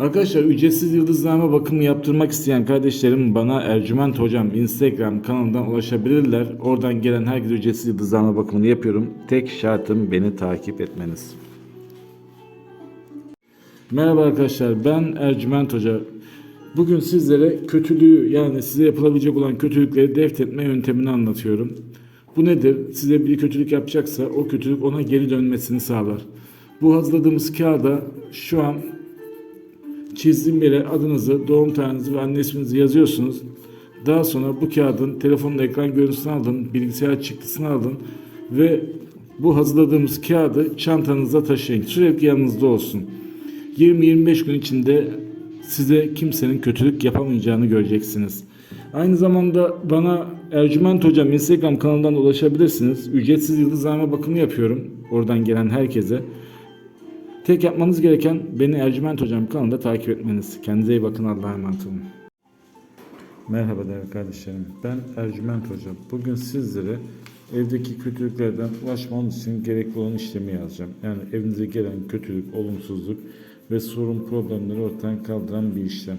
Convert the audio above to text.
Arkadaşlar ücretsiz yıldızlama bakımı yaptırmak isteyen kardeşlerim bana Ercüment Hocam Instagram kanalından ulaşabilirler. Oradan gelen herkese ücretsiz yıldızlama bakımını yapıyorum. Tek şartım beni takip etmeniz. Merhaba arkadaşlar ben Ercüment Hoca. Bugün sizlere kötülüğü yani size yapılabilecek olan kötülükleri deft etme yöntemini anlatıyorum. Bu nedir? Size bir kötülük yapacaksa o kötülük ona geri dönmesini sağlar. Bu hazırladığımız kağıda şu an çizdiğim yere adınızı, doğum tarihinizi ve anne isminizi yazıyorsunuz. Daha sonra bu kağıdın telefonun ekran görüntüsünü alın, bilgisayar çıktısını alın ve bu hazırladığımız kağıdı çantanızda taşıyın. Sürekli yanınızda olsun. 20-25 gün içinde size kimsenin kötülük yapamayacağını göreceksiniz. Aynı zamanda bana Ercüment Hocam Instagram kanalından ulaşabilirsiniz. Ücretsiz yıldızlama bakımı yapıyorum. Oradan gelen herkese. Tek yapmanız gereken beni Ercüment Hocam kanalında takip etmeniz. Kendinize iyi bakın. Allah'a emanet olun. Merhaba değerli kardeşlerim. Ben Ercüment Hocam. Bugün sizlere evdeki kötülüklerden ulaşmanız için gerekli olan işlemi yazacağım. Yani evinize gelen kötülük, olumsuzluk ve sorun problemleri ortadan kaldıran bir işlem.